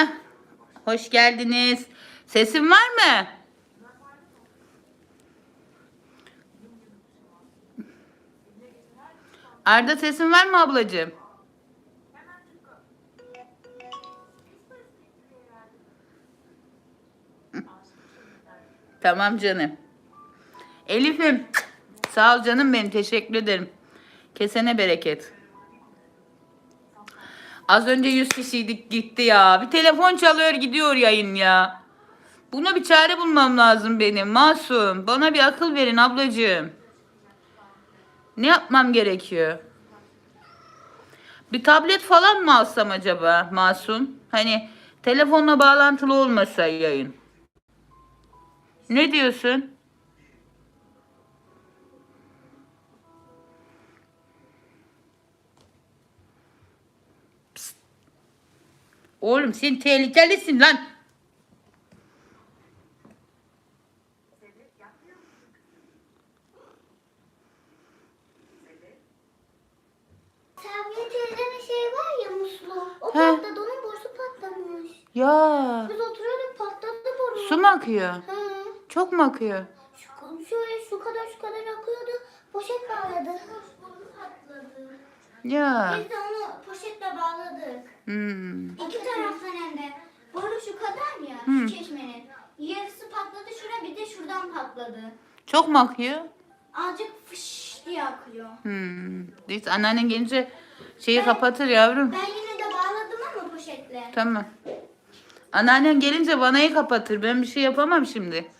Heh, hoş geldiniz. Sesim var mı? Arda sesin var mı ablacığım? Tamam canım. Elif'im sağ ol canım benim teşekkür ederim. Kesene bereket. Az önce 100 kişiydik gitti ya. Bir telefon çalıyor gidiyor yayın ya. Buna bir çare bulmam lazım benim. Masum bana bir akıl verin ablacığım. Ne yapmam gerekiyor? Bir tablet falan mı alsam acaba Masum? Hani telefonla bağlantılı olmasa yayın. Ne diyorsun? Oğlum sen tehlikelisin lan. Sabriye teyzenin şey var ya muslu. O He. patladı onun borusu patlamış. Ya Biz oturuyorduk patladı boru. su mu akıyor? He. Çok mu akıyor? Şu, şöyle şu kadar şu kadar akıyordu. Poşet patladı. Ya. Biz de onu. Hmm. İki taraftan hem de. Boru şu kadar ya Hı. şu çeşmenin. Yarısı patladı şura bir de şuradan patladı. Çok mu akıyor? Azıcık fış diye akıyor. Hmm. Neyse anneannen gelince şeyi kapatır yavrum. Ben yine de bağladım ama poşetle. Tamam. Anneannen gelince vanayı kapatır. Ben bir şey yapamam şimdi.